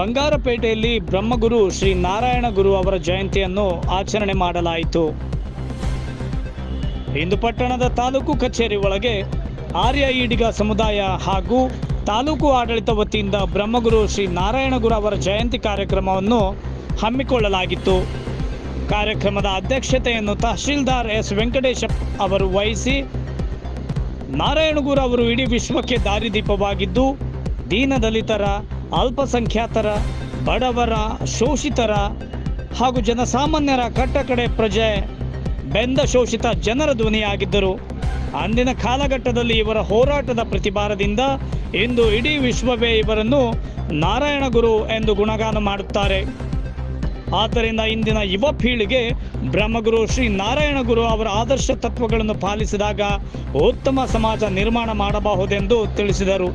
ಬಂಗಾರಪೇಟೆಯಲ್ಲಿ ಬ್ರಹ್ಮಗುರು ಶ್ರೀ ನಾರಾಯಣ ಗುರು ಅವರ ಜಯಂತಿಯನ್ನು ಆಚರಣೆ ಮಾಡಲಾಯಿತು. ಇಂದು ಪಟ್ಟಣದ ತಾಲೂಕು ಕಚೇರಿ ಒಳಗೆ ಆರ್ಯ ಈಡಿಗ ಸಮುದಾಯ ಹಾಗೂ ತಾಲೂಕು ಆಡಳಿತ ವತಿಯಿಂದ ಬ್ರಹ್ಮಗುರು ಶ್ರೀ ನಾರಾಯಣ ಗುರು ಅವರ ಜಯಂತಿ ಕಾರ್ಯಕ್ರಮವನ್ನು ಹಮ್ಮಿಕೊಳ್ಳಲಾಗಿತ್ತು. ಕಾರ್ಯಕ್ರಮದ ಅಧ್ಯಕ್ಷತೆಯನ್ನು ತಹಶೀಲ್ದಾರ್ ಎಸ್ ವೆಂಕಟೇಶ ಅವರು ವಹಿಸಿ ನಾರಾಯಣಗುರು ಅವರು ಇಡೀ ವಿಶ್ವಕ್ಕೆ ದಾರಿದೀಪವಾಗಿದ್ದು, ದೀನದಲಿತರ ಅಲ್ಪಸಂಖ್ಯಾತರ, ಬಡವರ, ಶೋಷಿತರ ಹಾಗೂ ಜನಸಾಮಾನ್ಯರ ಕಟ್ಟಕಡೆ ಪ್ರಜೆ ಬೆಂದ ಶೋಷಿತ ಜನರ ಧ್ವನಿಯಾಗಿದ್ದರು. ಅಂದಿನ ಕಾಲಘಟ್ಟದಲ್ಲಿ ಇವರ ಹೋರಾಟದ ಪ್ರತಿಭಾರದಿಂದ ಇಂದು ಇಡೀ ವಿಶ್ವವೇ ಇವರನ್ನು ನಾರಾಯಣ ಗುರು ಎಂದು ಗುಣಗಾನ ಮಾಡುತ್ತಾರೆ. ಆದ್ದರಿಂದ ಇಂದಿನ ಯುವ ಪೀಳಿಗೆ ಬ್ರಹ್ಮಗುರು ಶ್ರೀ ನಾರಾಯಣ ಗುರು ಅವರ ಆದರ್ಶ ತತ್ವಗಳನ್ನು ಪಾಲಿಸಿದಾಗ ಉತ್ತಮ ಸಮಾಜ ನಿರ್ಮಾಣ ಮಾಡಬಹುದೆಂದು ತಿಳಿಸಿದರು.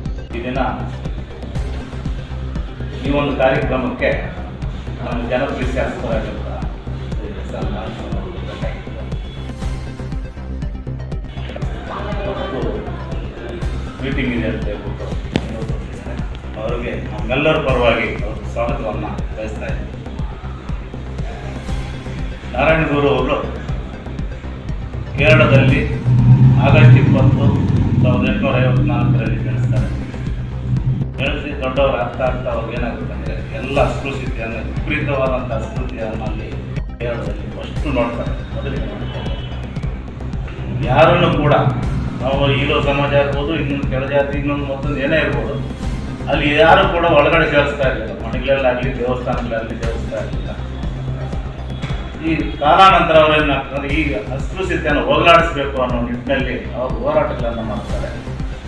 ಈ ಒಂದು ಕಾರ್ಯಕ್ರಮಕ್ಕೆ ನಮ್ಮ ಜನಪ್ರಿಯ ಶಾಸಕರಾಗಿರುವ ಮೀಟಿಂಗ್ ಇದೆ ಅಂತ ಹೇಳ್ಬಿಟ್ಟು ಅವರಿಗೆ ನಮ್ಮೆಲ್ಲರ ಪರವಾಗಿ ಅವ್ರ ಸ್ವಾಗತವನ್ನು ಬಯಸ್ತಾ ಇದ್ದೀನಿ. ನಾರಾಯಣಗೌರು ಅವರು ಕೇರಳದಲ್ಲಿ ಆಗಸ್ಟ್ ಇಪ್ಪತ್ತು, ಸಾವಿರದ ಎಂಟುನೂರ ಐವತ್ನಾಲ್ಕರಲ್ಲಿ ಜನಿಸ್ತಾರೆ ಬೆಳೆಸಿ ದೊಡ್ಡವರು ಆಗ್ತಾ ಆಗ್ತಾ ಅವ್ರಿಗೆ ಏನಾಗುತ್ತೆ ಅಂದರೆ ಎಲ್ಲ ಅಸ್ಪೃಶ್ಯತೆಯನ್ನು ವಿಪರೀತವಾದಂಥ ಅಸ್ಪೃಶ್ಯತೆಯನ್ನು ಅಲ್ಲಿ ಕೇರಳದಲ್ಲಿ ಫಸ್ಟು ನೋಡ್ತಾರೆ. ಮೊದಲಿಗೆ ನೋಡ್ತಾರೆ. ಯಾರನ್ನು ಕೂಡ ನಾವು ಈರೋ ಸಮಾಜ ಇರ್ಬೋದು ಇನ್ನೊಂದು ಕೆಳ ಜಾತಿ, ಇನ್ನೊಂದು ಮತ್ತೊಂದು ಏನೇ ಇರ್ಬೋದು, ಅಲ್ಲಿ ಯಾರು ಕೂಡ ಒಳಗಡೆ ಸೇರಿಸ್ತಾ ಇರಲಿಲ್ಲ. ಮನೆಗಳಲ್ಲಾಗಲಿ ದೇವಸ್ಥಾನಗಳಲ್ಲಿ ಸೇರಿಸ್ತಾ ಇರಲಿಲ್ಲ. ಈ ಕಾಲಾನಂತರ ಅವರೇನು ಆಗ್ತದೆ ಈ ಅಸ್ಪೃಶ್ಯತೆಯನ್ನು ಹೋಗಲಾಡಿಸ್ಬೇಕು ಅನ್ನೋ ನಿಟ್ಟಿನಲ್ಲಿ ಅವರು ಹೋರಾಟಗಳನ್ನು ಮಾಡ್ತಾರೆ.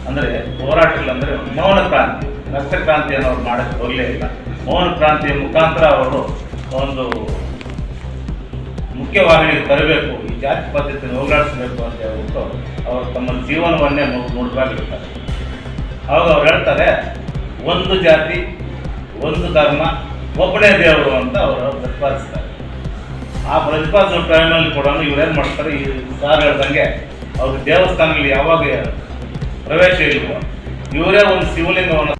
ಅಂದರೆ ಹೋರಾಟಗಳಂದರೆ ಮೌನ ಕ್ರಾಂತಿ ರಕ್ತ ಕ್ರಾಂತಿಯನ್ನು ಅವ್ರು ಮಾಡಕ್ಕೆ ಹೋಗಲೇ ಇಲ್ಲ. ಮೌನ ಕ್ರಾಂತಿಯ ಮುಖಾಂತರ ಅವರು ಒಂದು ಮುಖ್ಯವಾಹಿನಿಗೆ ತರಬೇಕು ಈ ಜಾತಿ ಪದ್ಧತಿಯನ್ನು ಹೋಗಲಾಡಿಸಬೇಕು ಅಂತ ಹೇಳ್ಬಿಟ್ಟು ಅವರು ತಮ್ಮ ಜೀವನವನ್ನೇ ನೋಡ್ಬೇಕಾಗಿರ್ತಾರೆ ಅವಾಗ ಅವ್ರು ಹೇಳ್ತಾರೆ, ಒಂದು ಜಾತಿ, ಒಂದು ಧರ್ಮ, ಒಬ್ಬನೇ ದೇವರು ಅಂತ ಅವರು ಪ್ರತಿಪಾದಿಸ್ತಾರೆ. ಆ ಪ್ರತಿಪಾದಿಸೋ ಟೈಮಲ್ಲಿ ಕೂಡ ಇವ್ರೇನು ಮಾಡ್ತಾರೆ, ಈ ಸಾರ್ ಹೇಳ್ದಂಗೆ ಅವ್ರ ದೇವಸ್ಥಾನಗಳು ಯಾವಾಗ ಪ್ರವೇಶ ಇಲ್ವೋ ಇವರೇ ಒಂದು ಶಿವಲಿಂಗವನ್ನು